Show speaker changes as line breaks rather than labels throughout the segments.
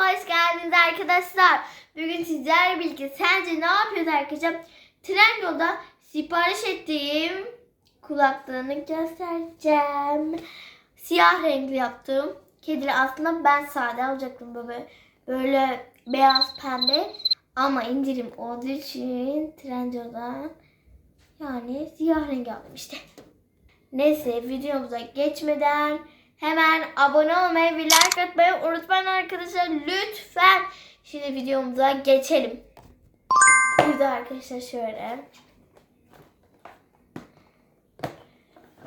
hoş geldiniz arkadaşlar. Bugün sizlerle birlikte sence ne yapıyoruz arkadaşlar? Trendyol'da sipariş ettiğim kulaklığını göstereceğim. Siyah renkli yaptım. Kedili aslında ben sade alacaktım böyle, böyle beyaz pembe. Ama indirim olduğu için Trendyol'dan yani siyah renk aldım işte. Neyse videomuza geçmeden hemen abone olmayı ve like atmayı unutmayın arkadaşlar lütfen. Şimdi videomuza geçelim. Burada arkadaşlar şöyle.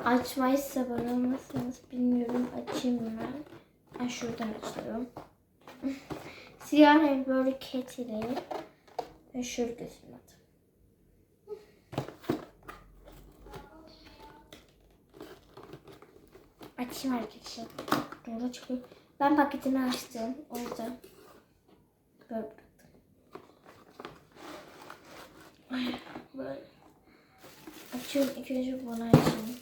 Açmayı sabırlamışsınız bilmiyorum açayım mı ben. Şuradan açıyorum. Siyah renk böyle ketili. Ben şöyle hatta. Açayım arkadaşlar. Doğru çıkıyor. Ben paketini açtım. O yüzden böyle. Ay, Böyle. Açıyorum. İlk önce bunu açayım.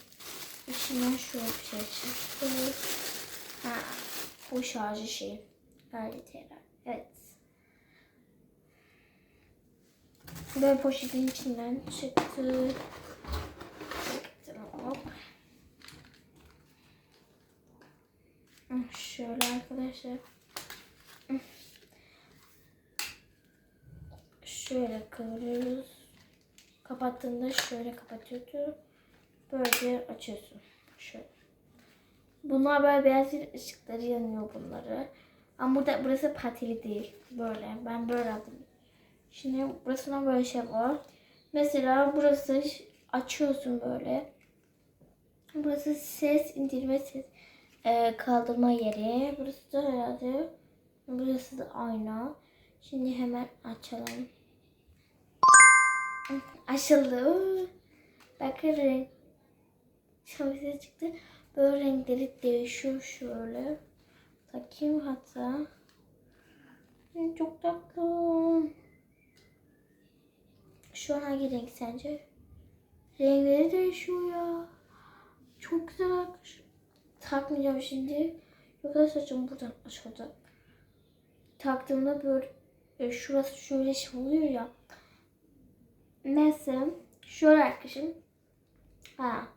İçinden şöyle bir şey çıktı. Ha, bu şarjı şey. Gayet herhalde. Evet. Böyle poşetin içinden çıktı. Şöyle arkadaşlar. Şöyle kıvırıyoruz. Kapattığında şöyle kapatıyordu. Böyle açıyorsun. Şöyle. Bunlar böyle beyaz ışıkları yanıyor bunları. Ama burada burası patili değil. Böyle. Ben böyle aldım. Şimdi burasına böyle şey var. Mesela burası açıyorsun böyle. Burası ses indirme ses e, kaldırma yeri. Burası da herhalde. Burası da ayna. Şimdi hemen açalım. Açıldı. Bakın. Şöyle çıktı. Böyle renkleri değişiyor şöyle. Takayım hatta. Çok tatlı. Şu an hangi renk sence? Renkleri değişiyor ya. Çok güzel arkadaşlar takmayacağım şimdi. Yoksa saçım buradan açılacak. Taktığımda böyle e, şurası şöyle şey oluyor ya. Neyse. Şöyle arkadaşım. Ha.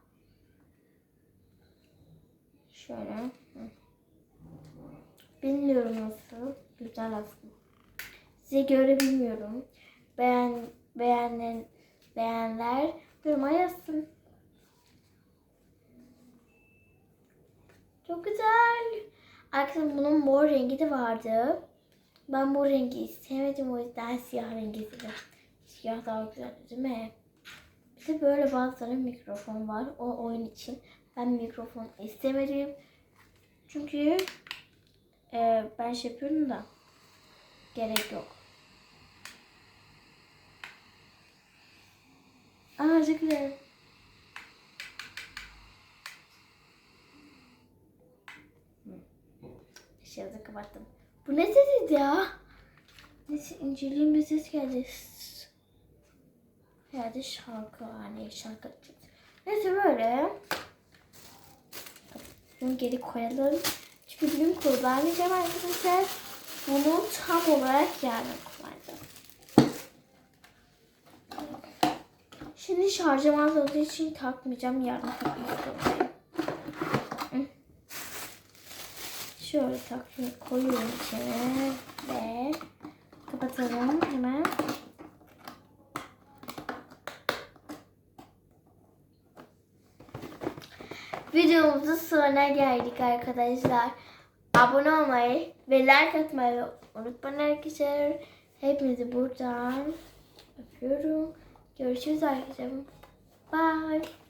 Şöyle. Bilmiyorum nasıl. Güzel aslında. Size göre bilmiyorum. Beğen, beğenen, beğenler yoruma yazsın. Çok güzel. Arkadaşlar bunun mor rengi de vardı. Ben mor rengi sevmedim o yüzden siyah rengi istedim. Siyah daha güzel değil mi? Bir de böyle bazıları mikrofon var. O oyun için. Ben mikrofon istemedim. Çünkü e, ben şey yapıyorum da gerek yok. Aa çok güzel. Şarjı kapattım. Bu ne sesiydi ya? Neyse inceleyeyim bir ses geldi. Herhalde şarkı hani şarkı. Neyse böyle. Bunu geri koyalım. Çünkü bugün kullanmayacağım arkadaşlar. Bunu tam olarak yarın kullanacağım. Şimdi şarjım az olduğu için takmayacağım. Yarın takmak. Şöyle takviye koyuyorum içine ve kapatalım hemen. Videomuzun sonuna geldik arkadaşlar. Abone olmayı ve like atmayı unutmayın arkadaşlar. Hepinizi buradan öpüyorum. Görüşürüz arkadaşlar. Bye.